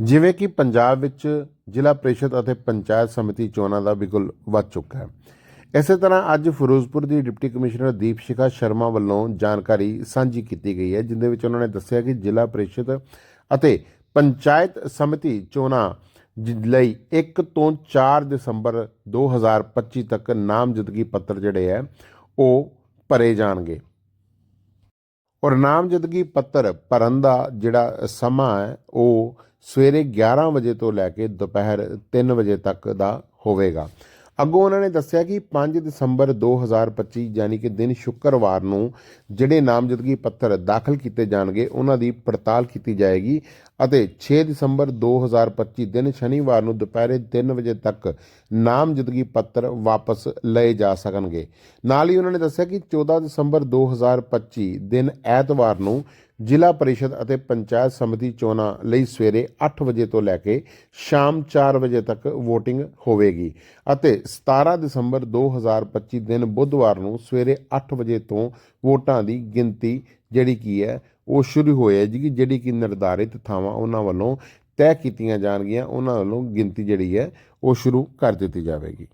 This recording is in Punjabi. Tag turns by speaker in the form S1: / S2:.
S1: ਜਿਵੇਂ ਕਿ ਪੰਜਾਬ ਵਿੱਚ ਜ਼ਿਲ੍ਹਾ ਪ੍ਰੀਸ਼ਦ ਅਤੇ ਪੰਚਾਇਤ ਸਮਿਤੀ ਚੋਣਾਂ ਦਾ ਬਿਲਕੁਲ ਵੱਧ ਚੁੱਕਾ ਹੈ। ਇਸੇ ਤਰ੍ਹਾਂ ਅੱਜ ਫਿਰੋਜ਼ਪੁਰ ਦੀ ਡਿਪਟੀ ਕਮਿਸ਼ਨਰ ਦੀਪ ਸ਼ਿਖਾ ਸ਼ਰਮਾ ਵੱਲੋਂ ਜਾਣਕਾਰੀ ਸਾਂਝੀ ਕੀਤੀ ਗਈ ਹੈ, ਜਿੰਦੇ ਵਿੱਚ ਉਹਨਾਂ ਨੇ ਦੱਸਿਆ ਕਿ ਜ਼ਿਲ੍ਹਾ ਪ੍ਰੀਸ਼ਦ ਅਤੇ ਪੰਚਾਇਤ ਸਮਿਤੀ ਚੋਣਾਂ ਜ- ਲਈ 1 ਤੋਂ 4 ਦਸੰਬਰ 2025 ਤੱਕ ਨਾਮਜ਼ਦਗੀ ਪੱਤਰ ਜਿਹੜੇ ਹੈ, ਉਹ ਭਰੇ ਜਾਣਗੇ। ਔਰ ਨਾਮਜ਼ਦਗੀ ਪੱਤਰ ਭਰਨ ਦਾ ਜਿਹੜਾ ਸਮਾਂ ਹੈ, ਉਹ ਸਵੇਰੇ 11 ਵਜੇ ਤੋਂ ਲੈ ਕੇ ਦੁਪਹਿਰ 3 ਵਜੇ ਤੱਕ ਦਾ ਹੋਵੇਗਾ। ਅੱਗੋਂ ਉਹਨਾਂ ਨੇ ਦੱਸਿਆ ਕਿ 5 ਦਸੰਬਰ 2025 ਯਾਨੀ ਕਿ ਦਿਨ ਸ਼ੁੱਕਰਵਾਰ ਨੂੰ ਜਿਹੜੇ ਨਾਮਜ਼ਦਗੀ ਪੱਤਰ ਦਾਖਲ ਕੀਤੇ ਜਾਣਗੇ, ਉਹਨਾਂ ਦੀ ਪੜਤਾਲ ਕੀਤੀ ਜਾਏਗੀ ਅਤੇ 6 ਦਸੰਬਰ 2025 ਦਿਨ ਸ਼ਨੀਵਾਰ ਨੂੰ ਦੁਪਹਿਰੇ 3 ਵਜੇ ਤੱਕ ਨਾਮਜ਼ਦਗੀ ਪੱਤਰ ਵਾਪਸ ਲਏ ਜਾ ਸਕਣਗੇ। ਨਾਲ ਹੀ ਉਹਨਾਂ ਨੇ ਦੱਸਿਆ ਕਿ 14 ਦਸੰਬਰ 2025 ਦਿਨ ਐਤਵਾਰ ਨੂੰ ਜ਼ਿਲ੍ਹਾ ਪਰਿਸ਼ਦ ਅਤੇ ਪੰਚਾਇਤ ਸਮਿਤੀ ਚੋਣਾਂ ਲਈ ਸਵੇਰੇ 8 ਵਜੇ ਤੋਂ ਲੈ ਕੇ ਸ਼ਾਮ 4 ਵਜੇ ਤੱਕ VOTING ਹੋਵੇਗੀ ਅਤੇ 17 ਦਸੰਬਰ 2025 ਦਿਨ ਬੁੱਧਵਾਰ ਨੂੰ ਸਵੇਰੇ 8 ਵਜੇ ਤੋਂ ਵੋਟਾਂ ਦੀ ਗਿਣਤੀ ਜਿਹੜੀ ਕੀ ਹੈ, ਉਹ ਸ਼ੁਰੂ ਹੋਏਗੀ, ਜਿਹੜੀ ਕਿ ਨਿਰਧਾਰਿਤ ਥਾਵਾਂ ਉਹਨਾਂ ਵੱਲੋਂ ਤੈਅ ਕੀਤੀਆਂ ਜਾਣਗੀਆਂ, ਉਹਨਾਂ ਵੱਲੋਂ ਗਿਣਤੀ ਜਿਹੜੀ ਹੈ, ਉਹ ਸ਼ੁਰੂ ਕਰ ਦਿੱਤੀ ਜਾਵੇਗੀ।